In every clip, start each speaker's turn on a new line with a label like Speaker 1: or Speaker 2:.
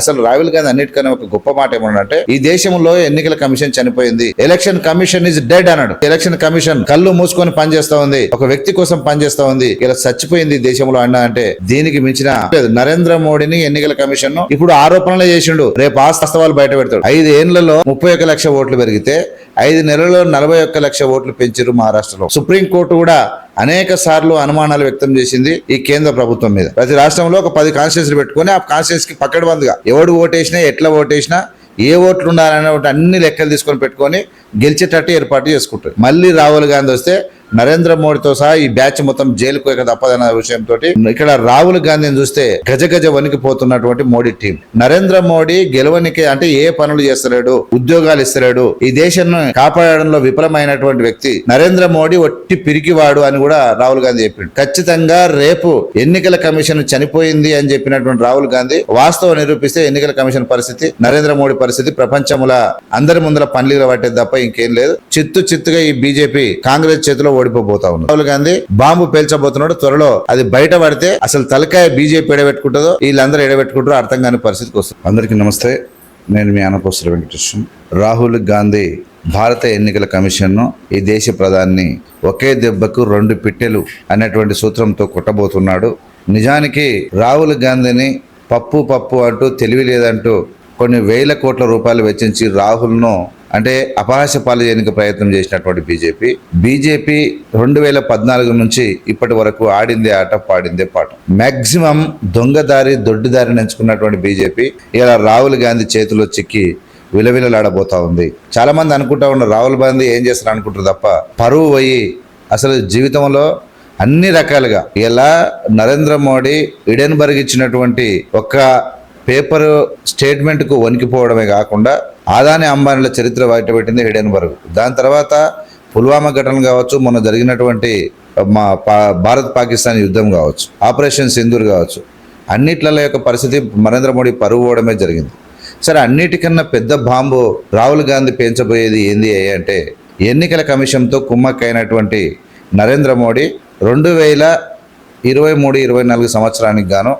Speaker 1: అసలు రాహుల్ గాంధీ అన్నిటికన్నా ఒక గొప్ప మాట ఏమన్నంటే ఈ దేశంలో ఎన్నికల కమిషన్ చనిపోయింది. ఎలక్షన్ కమిషన్ ఇస్ డెడ్ అన్నాడు. ఎలక్షన్ కమిషన్ కళ్ళు మూసుకొని పనిచేస్తా ఉంది. ఒక వ్యక్తి కోసం పనిచేస్తా ఉంది. ఇలా చచ్చిపోయింది దేశంలో అన్నా అంటే దీనికి మించిన నరేంద్ర మోడీని ఎన్నికల కమిషన్ ఇప్పుడు ఆరోపణలు చేసిండు. రేపు ఆస్తవాలు బయట పెడతాడు. ఐదు ఏళ్ళలో ముప్పై ఒక లక్ష ఓట్లు పెరిగితే ఐదు నెలల్లో నలభై ఒక్క లక్ష ఓట్లు పెంచారు మహారాష్ట్రలో. సుప్రీం కోర్టు కూడా అనేక సార్లు అనుమానాలు వ్యక్తం చేసింది ఈ కేంద్ర ప్రభుత్వం మీద. ప్రతి రాష్ట్రంలో ఒక పది కాన్స్టిట్యూన్సీలు పెట్టుకొని ఆ కాన్స్టిట్యూన్సీకి కి పక్కడబందిగా ఎవడు ఓటేసినా ఎట్లా ఓటేసినా ఏ ఓట్లు ఉండాలనే అన్ని లెక్కలు తీసుకొని పెట్టుకొని గెలిచేటట్టు ఏర్పాటు చేసుకుంటారు. మళ్ళీ రాహుల్ గాంధీ వస్తే నరేంద్ర మోడీతో సహా ఈ బ్యాచ్ మొత్తం జైలుకు పోక తప్పదన్న విషయంతో ఇక్కడ రాహుల్ గాంధీని చూస్తే గజ గజ వణికిపోతున్నటువంటి మోడీ టీం. నరేంద్ర మోడీ గెలవనికి అంటే ఏ పనులు చేస్తలేడు ఉద్యోగాలు ఇస్తలేడు ఈ దేశాన్ని కాపాడడంలో విఫలమైనటువంటి వ్యక్తి నరేంద్ర మోడీ ఒట్టి పిరికివాడు అని కూడా రాహుల్ గాంధీ చెప్పిండు. ఖచ్చితంగా రేపు ఎన్నికల కమిషన్ చనిపోయింది అని చెప్పినటువంటి రాహుల్ గాంధీ వాస్తవం నిరూపిస్తే ఎన్నికల కమిషన్ పరిస్థితి నరేంద్ర మోడీ పరిస్థితి ప్రపంచముల అందరి ముందర పనులు పట్టేది తప్ప ఇంకేం లేదు. చిత్తు చిత్తుగా ఈ బీజేపీ కాంగ్రెస్ చేతిలో ఓడిపోబోతా ఉన్నారు రాహుల్ గాంధీ బాంబు పేల్చబోతున్నాడు. త్వరలో అది బయట పడితే అసలు తలకాయ బీజేపీ ఎడబెట్టుకుంటుందో వీళ్ళందరూ ఎడబెట్టుకుంటారో అర్థం కాని పరిస్థితికి వస్తుంది. అందరికీ నమస్తే. నేను మీ అనపోసర వెంకటేశ్వరం. రాహుల్ గాంధీ భారత ఎన్నికల కమిషన్ను ఈ దేశ ప్రధాని ఒకే దెబ్బకు రెండు పిట్టెలు అనేటువంటి సూత్రంతో కొట్టబోతున్నాడు. నిజానికి రాహుల్ గాంధీని పప్పు పప్పు అంటూ తెలివి లేదంటూ కొన్ని వేల కోట్ల రూపాయలు వెచ్చించి రాహుల్ను అంటే అపహాస్య పాలు చేయడానికి ప్రయత్నం చేసినటువంటి బీజేపీ. బీజేపీ రెండు వేల పద్నాలుగు నుంచి ఇప్పటి వరకు ఆడిందే ఆట పాడిందే పాట. మ్యాక్సిమం దొంగదారి దొడ్డిదారి ఎంచుకున్నటువంటి బీజేపీ ఇలా రాహుల్ గాంధీ చేతిలో చిక్కి విలవిలలాడబోతా ఉంది. చాలా మంది అనుకుంటా ఉన్నారు రాహుల్ గాంధీ ఏం చేస్తారు అనుకుంటారు తప్ప పరువు పోయి అసలు జీవితంలో అన్ని రకాలుగా ఇలా నరేంద్ర మోడీ ఇడెన్బర్గ్ ఇచ్చినటువంటి ఒక పేపర్ స్టేట్మెంట్కు వణికిపోవడమే కాకుండా ఆదాని అంబానీల చరిత్ర బయటపెట్టింది హిడెన్బర్గ్ దాని తర్వాత పుల్వామా ఘటన కావచ్చు మొన్న జరిగినటువంటి మా పా- భారత్ పాకిస్తాన్ యుద్ధం కావచ్చు ఆపరేషన్ సింధూర్ కావచ్చు అన్నిట్లలో యొక్క పరిస్థితి నరేంద్ర మోడీ పరువు పోవడమే జరిగింది. సరే అన్నిటికన్నా పెద్ద బాంబు రాహుల్ గాంధీ పెంచబోయేది ఏంది అంటే ఎన్నికల కమిషన్తో కుమ్మక్కైనటువంటి నరేంద్ర మోడీ రెండు వేల ఇరవై మూడు ఇరవై నాలుగు సంవత్సరానికి గాను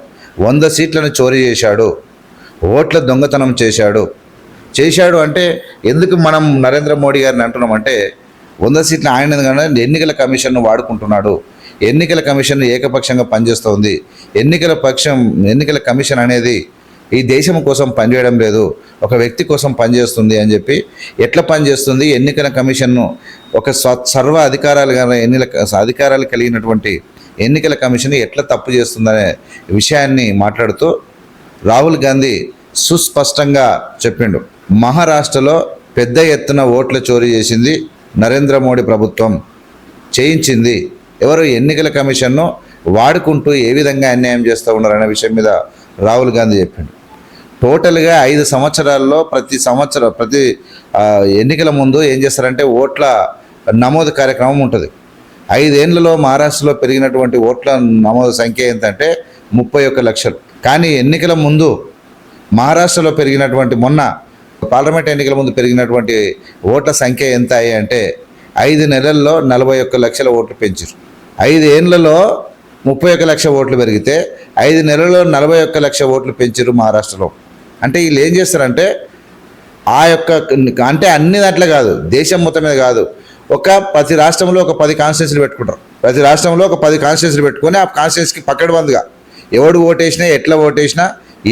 Speaker 1: వంద సీట్లను చోరీ చేశాడు. ఓట్ల దొంగతనం చేశాడు. చేశాడు అంటే ఎందుకు మనం నరేంద్ర మోడీ గారిని అంటున్నామంటే వంద సీట్లు ఆయన కానీ ఎన్నికల కమిషన్ను వాడుకుంటున్నాడు. ఎన్నికల కమిషన్ ఏకపక్షంగా పనిచేస్తోంది. ఎన్నికల పక్షం ఎన్నికల కమిషన్ అనేది ఈ దేశం కోసం పనిచేయడం లేదు. ఒక వ్యక్తి కోసం పనిచేస్తుంది అని చెప్పి ఎట్లా పనిచేస్తుంది? ఎన్నికల కమిషన్ను ఒక స్వ సర్వ అధికారాలు కానీ ఎన్నికల అధికారాలు కలిగినటువంటి ఎన్నికల కమిషన్ ఎట్లా తప్పు చేస్తుందనే విషయాన్ని మాట్లాడుతూ రాహుల్ గాంధీ సుస్పష్టంగా చెప్పిండు. మహారాష్ట్రలో పెద్ద ఎత్తున ఓట్ల చోరీ చేసింది నరేంద్ర మోడీ ప్రభుత్వం. చేయించింది. ఎవరు ఎన్నికల కమిషన్ను వాడుకుంటూ ఏ విధంగా అన్యాయం చేస్తూ ఉన్నారనే విషయం మీద రాహుల్ గాంధీ చెప్పిండు. టోటల్గా ఐదు సంవత్సరాల్లో ప్రతి సంవత్సరం ప్రతి ఎన్నికల ముందు ఏం చేస్తారంటే ఓట్ల నమోదు కార్యక్రమం ఉంటుంది. ఐదేళ్ళలో మహారాష్ట్రలో పెరిగినటువంటి ఓట్ల నమోదు సంఖ్య ఏంటంటే ముప్పై ఒక్క లక్షలు. కానీ ఎన్నికల ముందు మహారాష్ట్రలో పెరిగినటువంటి మొన్న పార్లమెంట్ ఎన్నికల ముందు పెరిగినటువంటి ఓట్ల సంఖ్య ఎంత అయ్యాయి అంటే ఐదు నెలల్లో నలభై ఒక్క లక్షల ఓట్లు పెంచారు ఐదేళ్ళలో ముప్పై ఒక్క లక్ష ఓట్లు పెరిగితే ఐదు నెలల్లో నలభై ఒక్క లక్ష ఓట్లు పెంచారు మహారాష్ట్రలో. అంటే వీళ్ళు ఏం చేస్తారంటే ఆ యొక్క అంటే అన్ని దాంట్లో కాదు దేశం మొత్తం మీద కాదు ఒక ప్రతి రాష్ట్రంలో ఒక పది కాన్స్టిట్యూన్సీలు పెట్టుకుంటారు. ప్రతి రాష్ట్రంలో ఒక పది కాన్స్టిట్యూన్సీలు పెట్టుకొని ఆ కాన్స్టిట్యూన్సీకి పక్కడబందుగా ఎవడు ఓటేసినా ఎట్లా ఓటేసినా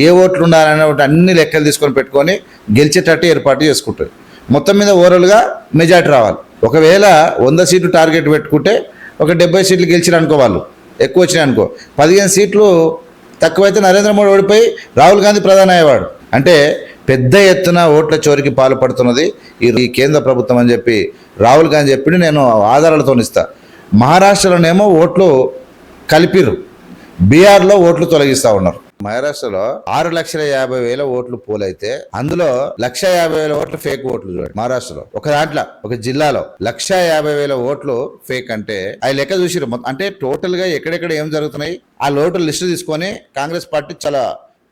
Speaker 1: ఏ ఓట్లు ఉండాలనే అన్ని లెక్కలు తీసుకొని పెట్టుకొని గెలిచేటట్టు ఏర్పాటు చేసుకుంటారు. మొత్తం మీద ఓవరాల్గా మెజార్టీ రావాలి. ఒకవేళ వంద సీట్లు టార్గెట్ పెట్టుకుంటే ఒక డెబ్బై సీట్లు గెలిచిన అనుకో వాళ్ళు. ఎక్కువ వచ్చినాయి అనుకో. పదిహేను సీట్లు తక్కువైతే నరేంద్ర మోడీ ఓడిపోయి రాహుల్ గాంధీ ప్రధాని అయ్యేవాడు. అంటే పెద్ద ఎత్తున ఓట్ల చోరికి పాల్పడుతున్నది ఈ కేంద్ర ప్రభుత్వం అని చెప్పి రాహుల్ గాంధీ చెప్పిండు నేను ఆధారాలతో ఇస్తా. మహారాష్ట్రలోనేమో ఓట్లు కలిపిరు బీహార్లో ఓట్లు తొలగిస్తూ ఉన్నారు. మహారాష్ట్రలో ఆరు లక్షల యాభై వేల ఓట్లు పోలైతే అందులో లక్ష యాభై వేల ఓట్లు ఫేక్ ఓట్లు చూడండి. మహారాష్ట్రలో ఒక దాంట్లో ఒక జిల్లాలో లక్ష యాభై వేల ఓట్లు ఫేక్ అంటే అవి లెక్క చూసిరు అంటే టోటల్గా ఎక్కడెక్కడ ఏం జరుగుతున్నాయి ఆ లోటు లిస్టు తీసుకొని కాంగ్రెస్ పార్టీ చాలా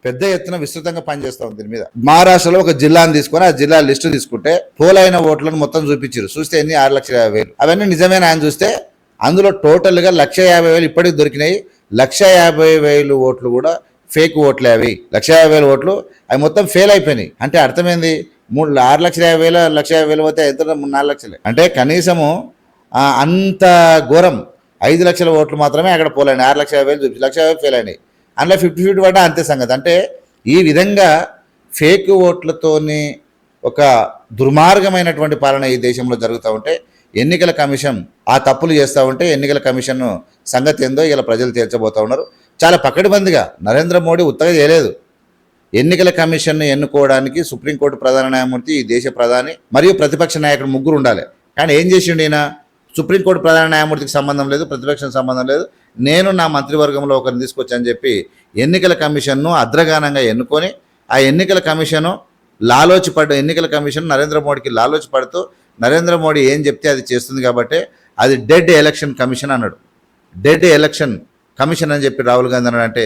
Speaker 1: పెద్ద ఎత్తున విస్తృతంగా పనిచేస్తా ఉంది దీని మీద. మహారాష్ట్రలో ఒక జిల్లాను తీసుకొని ఆ జిల్లా లిస్టు తీసుకుంటే పోలైన ఓట్లను మొత్తం చూపించారు చూస్తే ఎన్ని ఆరు లక్షల యాభై వేలు. అవన్నీ నిజమేనా ఆయన చూస్తే అందులో టోటల్గా లక్ష యాభై వేలు ఇప్పటికి దొరికినాయి. లక్ష యాభై వేలు ఓట్లు కూడా ఫేక్ ఓట్లే అవి. లక్ష యాభై వేల ఓట్లు అవి మొత్తం ఫెయిల్ అయిపోయినాయి. అంటే అర్థమైంది? మూడు ఆరు లక్షల యాభై వేల లక్ష యాభై వేలు పోతే ఎంత మూడు నాలుగు లక్షలే. అంటే కనీసము అంత ఘోరం ఐదు లక్షల ఓట్లు మాత్రమే అక్కడ పోలేండి ఆరు లక్షల యాభై వేలు చూపించి లక్ష యాభై ఫెయిల్ అయినాయి. అందులో ఫిఫ్టీ ఫిఫ్టీ పడ్డా అంతే సంగతి. అంటే ఈ విధంగా ఫేక్ ఓట్లతోని ఒక దుర్మార్గమైనటువంటి పాలన ఈ దేశంలో జరుగుతూ ఉంటే ఎన్నికల కమిషన్ ఆ తప్పులు చేస్తూ ఉంటే ఎన్నికల కమిషన్ సంగతి ఏందో ఇలా ప్రజలు తేల్చబోతా ఉన్నారు. చాలా పకడ్బందీగా నరేంద్ర మోడీ ఉత్తగా చేయలేదు. ఎన్నికల కమిషన్ను ఎన్నుకోవడానికి సుప్రీంకోర్టు ప్రధాన న్యాయమూర్తి ఈ దేశ ప్రధాని మరియు ప్రతిపక్ష నాయకుడు ముగ్గురు ఉండాలి. కానీ ఏం చేసిండు ఈయన? సుప్రీంకోర్టు ప్రధాన న్యాయమూర్తికి సంబంధం లేదు ప్రతిపక్షం సంబంధం లేదు. నేను నా మంత్రివర్గంలో ఒకరిని తీసుకొచ్చని చెప్పి ఎన్నికల కమిషన్ను అద్రగానంగా ఎన్నుకొని ఆ ఎన్నికల కమిషను లాలోచి పడ్డ ఎన్నికల కమిషన్ నరేంద్ర మోడీకి లాలోచి పడుతూ నరేంద్ర మోడీ ఏం చెప్తే అది చేస్తుంది కాబట్టి అది డెడ్ ఎలక్షన్ కమిషన్ అన్నాడు. డెడ్ ఎలక్షన్ కమిషన్ అని చెప్పి రాహుల్ గాంధీ అన్నాడు అంటే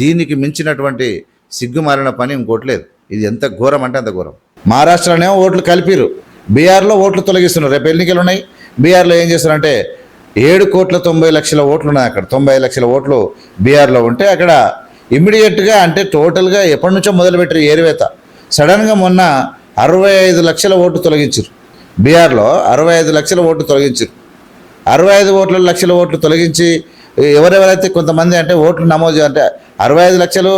Speaker 1: దీనికి మించినటువంటి సిగ్గుమారిన పని ఇంకోటి లేదు. ఇది ఎంత ఘోరం అంటే అంత ఘోరం. మహారాష్ట్రలోనేమో ఓట్లు కలిపిరు బీహార్లో ఓట్లు తొలగిస్తున్నారు. రేపు ఎన్నికలు ఉన్నాయి. బీఆర్లో ఏం చేస్తారంటే ఏడు కోట్ల తొంభై లక్షల ఓట్లు ఉన్నాయి అక్కడ. తొంభై లక్షల ఓట్లు బీఆర్లో ఉంటే అక్కడ ఇమ్మీడియట్గా అంటే టోటల్గా ఎప్పటి నుంచో మొదలుపెట్టారు ఏరువేత. సడన్గా మొన్న అరవై ఐదు లక్షల ఓట్లు తొలగించారు బీఆర్లో అరవై ఐదు లక్షల ఓట్లు తొలగించారు అరవై ఐదు ఓట్ల లక్షల ఓట్లు తొలగించి ఎవరెవరైతే కొంతమంది అంటే ఓట్లు నమోదు అంటే అరవై ఐదు లక్షలు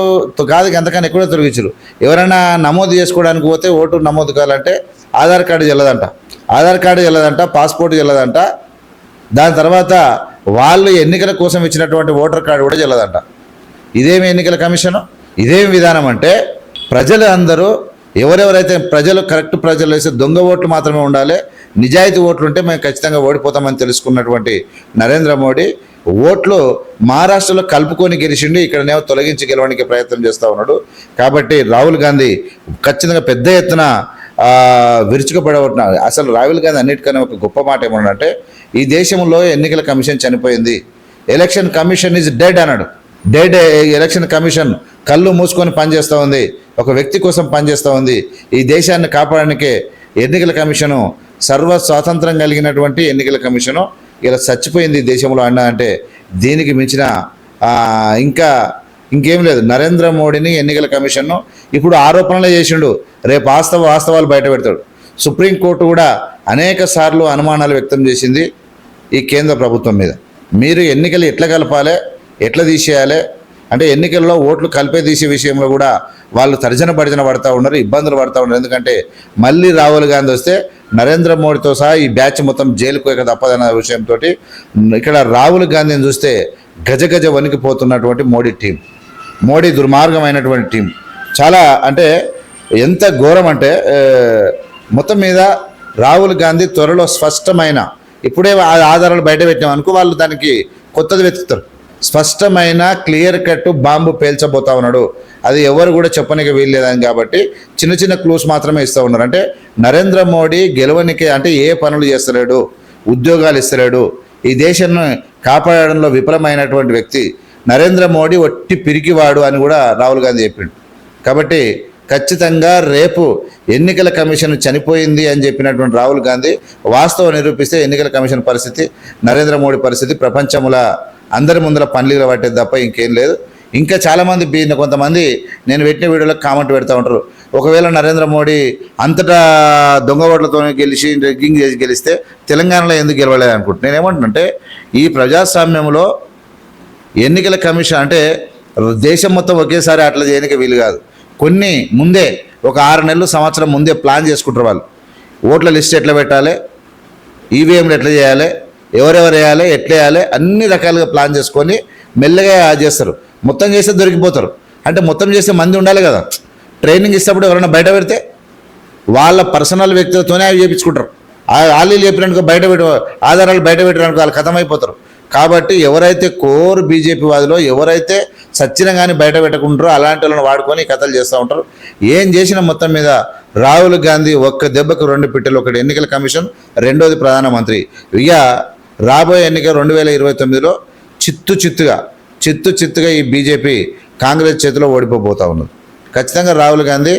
Speaker 1: కాదు అంతకన్నా ఎక్కువ తొలగించరు ఎవరైనా నమోదు చేసుకోవడానికి పోతే ఓటు నమోదు కావాలంటే ఆధార్ కార్డు చెల్లదంట. ఆధార్ కార్డు చెల్లదంట పాస్పోర్ట్ చెల్లదంట దాని తర్వాత వాళ్ళు ఎన్నికల కోసం ఇచ్చినటువంటి ఓటర్ కార్డు కూడా చెల్లదంట ఇదేమి ఎన్నికల కమిషన్? ఇదేమి విధానం అంటే ప్రజలు అందరూ ఎవరెవరైతే ప్రజలు కరెక్ట్ ప్రజలు వేసే దొంగ ఓట్లు మాత్రమే ఉండాలి నిజాయితీ ఓట్లు ఉంటే మేము ఖచ్చితంగా ఓడిపోతామని తెలుసుకున్నటువంటి నరేంద్ర మోడీ ఓట్లు మహారాష్ట్రలో కలుపుకొని గెలిచిండు ఇక్కడనేమో తొలగించి గెలవడానికి ప్రయత్నం చేస్తూ ఉన్నాడు. కాబట్టి రాహుల్ గాంధీ ఖచ్చితంగా పెద్ద ఎత్తున విరుచుకుపడబడుతున్నారు అసలు రాహుల్ గాంధీ అన్నిటికన్నా ఒక గొప్ప మాట ఏమన్నంటే ఈ దేశంలో ఎన్నికల కమిషన్ చనిపోయింది. ఎలక్షన్ కమిషన్ ఈజ్ డెడ్ అన్నాడు. డెడ్ ఎలక్షన్ కమిషన్ కళ్ళు మూసుకొని పనిచేస్తూ ఉంది. ఒక వ్యక్తి కోసం పనిచేస్తూ ఉంది. ఈ దేశాన్ని కాపాడడానికే ఎన్నికల కమిషను సర్వ స్వాతంత్రం కలిగినటువంటి ఎన్నికల కమిషను ఇలా చచ్చిపోయింది దేశంలో అన్న అంటే దీనికి మించిన ఇంకా ఇంకేం లేదు. నరేంద్ర మోడీని ఎన్నికల కమిషన్ను ఇప్పుడు ఆరోపణలే చేసిండు. రేపు వాస్తవ వాస్తవాలు బయట పెడతాడు. సుప్రీంకోర్టు కూడా అనేక సార్లు అనుమానాలు వ్యక్తం చేసింది ఈ కేంద్ర ప్రభుత్వం మీద. మీరు ఎన్నికలు ఎట్లా కలపాలి ఎట్లా తీసేయాలి? అంటే ఎన్నికల్లో ఓట్లు కలిపే తీసే విషయంలో కూడా వాళ్ళు తర్జన భర్జన పడతా ఉన్నారు ఇబ్బందులు పడతా ఉన్నారు. ఎందుకంటే మళ్ళీ రాహుల్ గాంధీ వస్తే నరేంద్ర మోడీతో సహా ఈ బ్యాచ్ మొత్తం జైలుకు పోక తప్పదన్న విషయంతో ఇక్కడ రాహుల్ గాంధీని చూస్తే గజ గజ వణికిపోతున్నటువంటి మోడీ టీం. మోడీ దుర్మార్గమైనటువంటి టీం. చాలా అంటే ఎంత ఘోరం అంటే మొత్తం మీద రాహుల్ గాంధీ త్వరలో స్పష్టమైన ఇప్పుడే ఆ ఆధారాలు బయట పెట్టాం అనుకో వాళ్ళు దానికి కొత్తది వెతుకుతారు. స్పష్టమైన క్లియర్ కట్ బాంబు పేల్చబోతా ఉన్నాడు. అది ఎవరు కూడా చెప్పనికి వీల్లేదని కాబట్టి చిన్న చిన్న క్లూస్ మాత్రమే ఇస్తూ ఉన్నారు. అంటే నరేంద్ర మోడీ గెలవనికి అంటే ఏ పనులు చేస్తలేడు ఉద్యోగాలు ఇస్తలేడు. ఈ దేశాన్ని కాపాడడంలో విఫలమైనటువంటి వ్యక్తి నరేంద్ర మోడీ ఒట్టి పిరికివాడు అని కూడా రాహుల్ గాంధీ చెప్పిండు. కాబట్టి ఖచ్చితంగా రేపు ఎన్నికల కమిషన్ చనిపోయింది అని చెప్పినటువంటి రాహుల్ గాంధీ వాస్తవం నిరూపిస్తే ఎన్నికల కమిషన్ పరిస్థితి నరేంద్ర మోడీ పరిస్థితి ప్రపంచముల అందరి ముందర పనులు పట్టేది తప్ప ఇంకేం లేదు. ఇంకా చాలామంది బీన కొంతమంది నేను పెట్టిన వీడియోలో కామెంట్ పెడతా ఉంటారు. ఒకవేళ నరేంద్ర మోడీ అంతటా దొంగ ఓట్లతో గెలిచి రెగ్గింగ్ చేసి గెలిస్తే తెలంగాణలో ఎందుకు గెలవలేదు అనుకుంటున్నాను నేను ఏమంటున్నానంటే ఈ ప్రజాస్వామ్యంలో ఎన్నికల కమిషన్ అంటే దేశం మొత్తం ఒకేసారి అట్లా చేయడానికి వీలు కాదు. కొన్ని ముందే ఒక ఆరు నెలలు సంవత్సరం ముందే ప్లాన్ చేసుకుంటారు వాళ్ళు. ఓట్ల లిస్ట్ ఎట్లా పెట్టాలి? ఈవీఎంలు ఎట్లా చేయాలి? ఎవరెవరు వేయాలి? ఎట్లా వేయాలి? అన్ని రకాలుగా ప్లాన్ చేసుకొని మెల్లగా చేస్తారు. మొత్తం చేస్తే దొరికిపోతారు. అంటే మొత్తం చేస్తే మంది ఉండాలి కదా. ట్రైనింగ్ ఇస్తేప్పుడు ఎవరైనా బయట పెడితే వాళ్ళ పర్సనల్ వ్యక్తులతోనే అవి చేయించుకుంటారు వాళ్ళు చెప్పినట్టుగా బయట పెట్ట ఆధారాలు బయట పెట్టడానికి వాళ్ళు కథమైపోతారు. కాబట్టి ఎవరైతే కోర్ బీజేపీ వాదిలో ఎవరైతే సచ్చిన కానీ బయట పెట్టుకుంటారో అలాంటి వాళ్ళని వాడుకొని కథలు చేస్తూ ఉంటారు. ఏం చేసినా మొత్తం మీద రాహుల్ గాంధీ ఒక్క దెబ్బకు రెండు పిట్టలు ఒకటి ఎన్నికల కమిషన్ రెండోది ప్రధానమంత్రి. ఇక రాబోయే ఎన్నిక రెండు వేల ఇరవై తొమ్మిదిలో చిత్తు చిత్తుగా చిత్తు చిత్తుగా ఈ బీజేపీ కాంగ్రెస్ చేతిలో ఓడిపోబోతా ఉన్నది. ఖచ్చితంగా రాహుల్ గాంధీ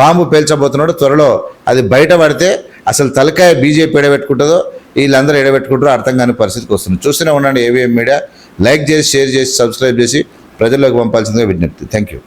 Speaker 1: బాంబు పేల్చబోతున్నాడు. త్వరలో అది బయట పడితే అసలు తలకాయ బీజేపీ ఎడబెట్టుకుంటుందో వీళ్ళందరూ ఎడబెట్టుకుంటారో అర్థం కాని పరిస్థితికి వస్తుంది. చూస్తూనే ఉండండి ఏవిఎం మీడియా లైక్ చేసి షేర్ చేసి సబ్స్క్రైబ్ చేసి ప్రజల్లోకి పంపాల్సిందిగా విజ్ఞప్తి. Thank you